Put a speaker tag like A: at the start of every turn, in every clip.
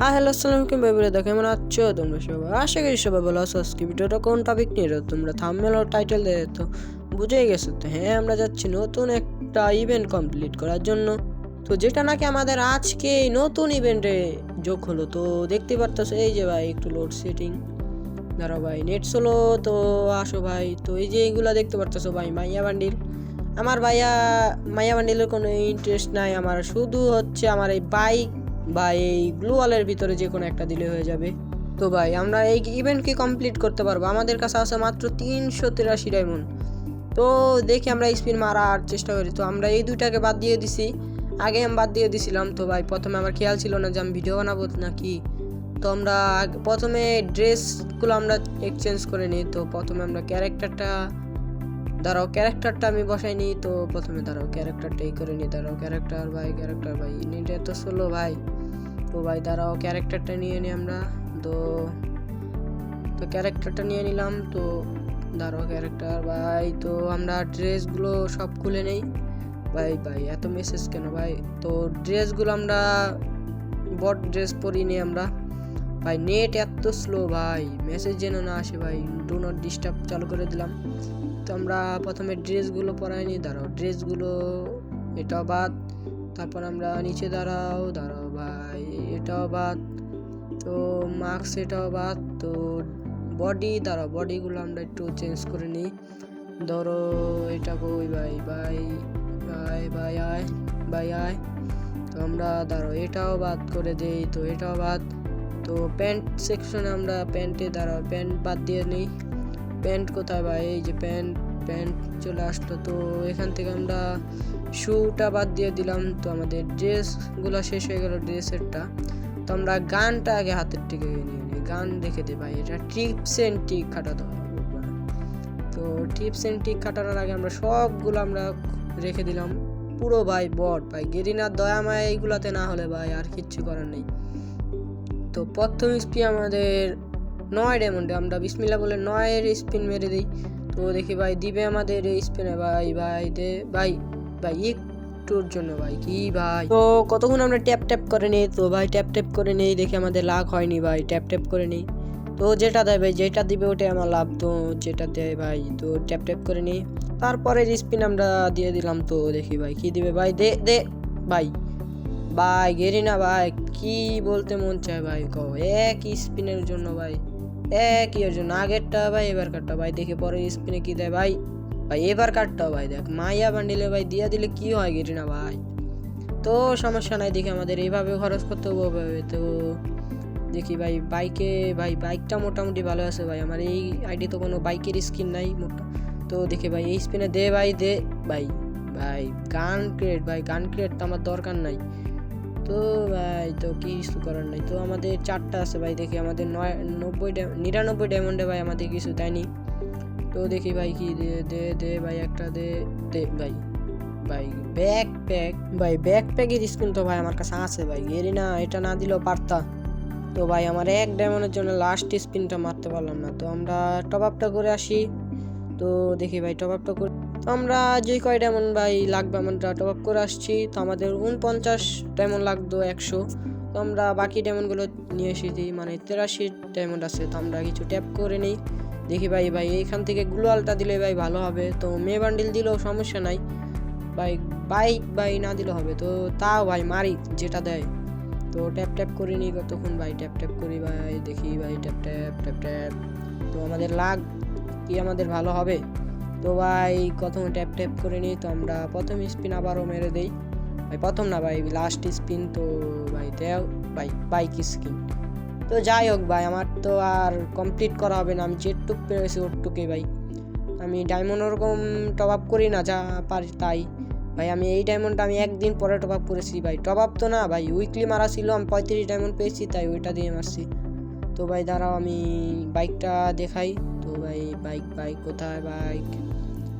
A: হ্যাঁ হ্যালো, আসসালামু ভাই বলে দেখো কেমন আছো? তোমরা সবাই আশা করি সবাই ভালো আছো। আজকে ভিডিওটা কোন টপিক নিয়ে? তোমরা থাম্বনেল আর টাইটেল দিয়ে তো বুঝেই গেছো। তো হ্যাঁ আমরা যাচ্ছি নতুন একটা ইভেন্ট কমপ্লিট করার জন্য। তো যেটা নাকি আমাদের আজকে নতুন ইভেন্টে যোগ হলো। তো দেখতে পারতেছো, এই যে ভাই একটু লোড সেটিং দাঁড়াও ভাই নেট স্লো তো আসো ভাই। তো এই যে এইগুলা দেখতে পারতেছো ভাই, মাইয়া বান্ডিল। আমার ভাইয়া, মাইয়া বান্ডিলের কোনো ইন্টারেস্ট নাই। আমার শুধু হচ্ছে আমার এই বাইক বা এই গ্লু ওয়ালের ভিতরে যে কোনো একটা দিলে হয়ে যাবে। তো ভাই, আমরা এই ইভেন্টকে কমপ্লিট করতে পারব। আমাদের কাছে আছে মাত্র তিনশো তিরাশি ডায়মন্ড তো দেখি আমরা স্পিন মারার চেষ্টা করি। তো আমরা এই দুইটাকে বাদ দিয়ে দিছি। আগে আমি বাদ দিয়ে দিছিলাম। তো ভাই, প্রথমে আমার খেয়াল ছিল না যে আমি ভিডিও বানাবো নাকি। তো আমরা প্রথমে ড্রেসগুলো আমরা এক্সচেঞ্জ করে নিই। তো প্রথমে আমরা ক্যারেক্টারটা দাঁড়াও ক্যারেক্টারটা আমি বসাই নিই। তো প্রথমে দাঁড়াও ক্যারেক্টারটা এই করে নিই। দাঁড়াও ক্যারেক্টার ভাই ক্যারেক্টার ভাই নেট এত স্লো ভাই। তো ভাই দাঁড়াও ক্যারেক্টারটা নিয়ে নিই আমরা। তো তো ক্যারেক্টারটা নিয়ে নিলাম, তো দাঁড়াও ক্যারেক্টার ভাই, তো আমরা ড্রেসগুলো সব খুলে নেই। ভাই ভাই, এত মেসেজ কেন ভাই? তো ড্রেসগুলো আমরা, বট ড্রেস পরি নি আমরা। ভাই নেট এত স্লো ভাই মেসেজ যেন না আসে ভাই ডু নট ডিস্টার্ব চালু করে দিলাম। তো আমরা প্রথমে ড্রেসগুলো পরাই নি, দাঁড়াও, ড্রেসগুলো, এটা বাদ, তারপর আমরা নিচে দাঁড়াও দাঁড়াও। এটাও বাদ, তো মাস্ক এটাও বাদ, তো বডি দাঁড়াও বডিগুলো আমরা একটু চেঞ্জ করে নিই। ধরো এটা কই ভাই ভাই ভাই ভাই আয় ভাই আয়। তো আমরা, দাঁড়াও, এটাও বাদ করে দেই, তো এটাও বাদ। তো প্যান্ট সেকশনে আমরা প্যান্টে দাঁড়াও প্যান্ট বাদ দিয়ে নিই। প্যান্ট কোথায় ভাই এই যে প্যান্ট প্যান্ট চলে আসলো। তো এখান থেকে আমরা শুটা বাদ দিয়ে দিলাম। তো আমাদের ড্রেসগুলো শেষ হয়ে গেল ড্রেসেরটা তো আমরা গানটা আগে হাতের থেকে নিয়ে নিই গান রেখে দিই ভাই, এটা টিপস অ্যান্ড টিক খাটাতে হবে তো টিপস অ্যান্ড টিক খাটানোর আগে আমরা সবগুলো আমরা রেখে দিলাম, পুরো ভাই বট, ভাই গেরিনার দয়া মায়া এইগুলাতে না হলে ভাই আর কিচ্ছু করার নেই। তো প্রথম স্পিন আমাদের নয় ডায়মন্ডে, আমরা বিসমিল্লা বলে নয়ের স্পিন মেরে দিই, তো দেখি ভাই দিবে আমাদের এই স্পিনে, ভাই ভাই দে, ভাই ভাই একটুর জন্য ভাই, কি ভাই? তো কতক্ষণ আমরা ট্যাপ ট্যাপ করে নিই? তো ভাই ট্যাপ ট্যাপ করে নেই দেখে আমাদের লাভ হয়নি ভাই, ট্যাপ ট্যাপ করে নিই। তো যেটা দেয় ভাই, যেটা দিবে ওটাই আমার লাভ, তো যেটা দেয় ভাই, তো ট্যাপ ট্যাপ করে নিই। তারপরে স্পিন আমরা দিয়ে দিলাম, তো দেখি ভাই, কি দিবে ভাই? দে দে, ভাই। ভাই, গেরি না ভাই, কি বলতে মন চায় ভাই, কও, এক স্পিনের জন্য ভাই, এক ইয়ের জন্য, আগেরটা ভাই এবার কাটটা ভাই, দেখে পরে স্পিনে কি দেয় ভাই? ভাই, এবার কাটটা ভাই, দেখ, মাইয়া বান্ডিলে ভাই দিয়া দিলে কি হয় গেরি না ভাই? তো সমস্যা নাই, দেখি আমাদের এইভাবে খরচ করতে হবে, ওভাবে। তো দেখি ভাই, বাইকে, ভাই, বাইকটা মোটামুটি ভালো আছে ভাই, আমার এই আইডি তো কোনো বাইকের স্কিন নাই মোটা। তো দেখি ভাই, এই স্পিনে দে ভাই দে ভাই ভাই, গান ক্রিয়েট ভাই, গান ক্রিয়েট তো আমার দরকার নাই। তো ভাই, তো কিছু করার নাই। তো আমাদের চারটা আছে ভাই, দেখি আমাদের নয়, নব্বই নিরানব্বই ডায়মন্ডে ভাই আমাদের কিছু দেয়নি। তো দেখি ভাই কি দে দে দে, ভাই একটা দে দে, ভাই। ভাই ব্যাক প্যাক ভাই ব্যাক প্যাকের স্কিন তো ভাই আমার কাছে আছে ভাই এরি না, এটা না দিলেও পারতা। তো ভাই আমার এক ডায়মন্ডের জন্য লাস্ট স্পিনটা মারতে পারলাম না, তো আমরা টপ আপটা করে আসি। তো দেখি ভাই টপ আপটা করে, তো আমরা যে কয় ডায়মন্ড ভাই লাগবে আমরা টপ আপ করে আসছি, তো আমাদের উনপঞ্চাশ ডায়মন্ড লাগতো একশো। তো আমরা বাকি ডায়মন্ডগুলো নিয়ে এসেছি মানে তেরাশি ডায়মন্ড আছে, তো আমরা কিছু ট্যাপ করে নিই। দেখি ভাই ভাই, এইখান থেকে গ্লোয়ালটা দিলে ভাই ভালো হবে। তো মে বান্ডিল দিলেও সমস্যা নাই। ভাই বাইক ভাই না দিলে হবে। তো তাও ভাই মারি, যেটা দেয়। তো ট্যাপ ট্যাপ করে নিই কতক্ষণ ভাই ট্যাপ ট্যাপ করি ভাই, দেখি ভাই ট্যাপ ট্যাপ ট্যাপ ট্যাপ তো আমাদের লাগ কি আমাদের ভালো হবে? তো ভাই, কতক্ষণ ট্যাপ ট্যাপ করে নিই তো আমরা প্রথম স্পিন আবারও মেরে দেই। ভাই, প্রথম না ভাই লাস্ট স্পিন তো ভাই দেও। ভাই বাইক স্কিন তো যাই হোক ভাই, আমার তো আর কমপ্লিট করা হবে না। আমি যেটুক পেরেছি ওটুকুই ভাই। আমি ডায়মন্ড ওরকম টপ আপ করি না, যা পারি তাই। ভাই, আমি এই ডায়মন্ডটা আমি একদিন পরে টপ আপ করেছি ভাই। টপ আপ তো না ভাই উইকলি মারা ছিল, আমি পঁয়ত্রিশ ডায়মন্ড পেয়েছি, তাই ওইটা দিয়ে মারছি। তো ভাই, দাঁড়াও, আমি বাইকটা দেখাই। তো ভাই বাইক বাইক কোথায় বাইক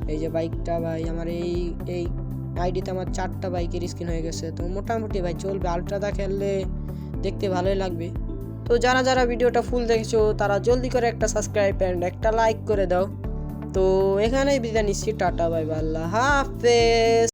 A: এই যে বাইকটা ভাই, আমার এই এই আইডিতে আমার চারটা বাইকের স্কিন হয়ে গেছে। তো মোটামুটি ভাই, চলবে। আলট্রাদা খেললে দেখতে ভালোই লাগবে। তো যারা যারা ভিডিওটা ফুল দেখছ, তারা জলদি করে একটা সাবস্ক্রাইব অ্যান্ড একটা লাইক করে দাও। তো এখানেই বিদায় নিচ্ছি, টাটা বাই আল্লাহ হাফেজ।